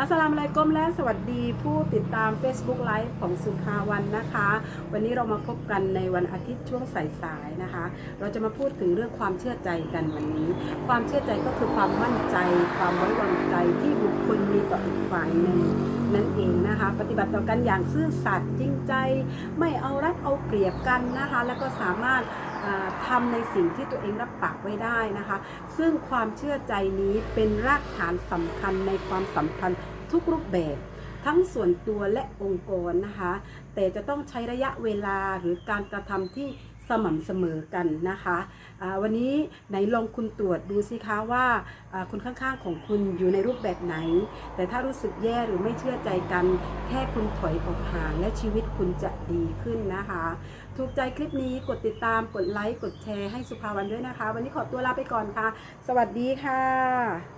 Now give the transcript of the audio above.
อัสลามอะลัยกุมและสวัสดีผู้ติดตาม Facebook Live ของสุภาวันนะคะ วันนี้เรามาพบกันในวันอาทิตย์ช่วงสายๆนะคะ เราจะมาพูดถึงเรื่องความเชื่อใจกันวันนี้ ความเชื่อใจก็คือความมั่นใจ ความไว้วางใจที่บุคคลมีต่ออีกฝ่ายหนึ่งนั่นเองนะคะ ปฏิบัติต่อกันอย่างซื่อสัตย์จริงใจ ไม่เอารัดเอาเปรียบกันนะคะ แล้วก็สามารถ ทำทำในสิ่งที่ตัวเองรับปากไว้ได้นะคะ ซึ่งความเชื่อใจนี้เป็นรากฐานสำคัญในความสัมพันธ์ทุกรูปแบบ ทั้งส่วนตัวและองค์กรนะคะ แต่จะต้องใช้ระยะเวลาหรือการกระทำที่ สม่ำเสมอกันนะคะอ่าวันนี้ไหนลองคุณตรวจดูสิคะว่าอ่าคนข้างๆของคุณอยู่ในรูปแบบไหน แต่ถ้ารู้สึกแย่หรือไม่เชื่อใจกัน แค่คุณถอยออกห่างและชีวิตคุณจะดีขึ้นนะคะ ถูกใจคลิปนี้กดติดตามกดไลค์กดแชร์ให้สุภาวันด้วยนะคะ วันนี้ขอตัวลาไปก่อนค่ะ สวัสดีค่ะ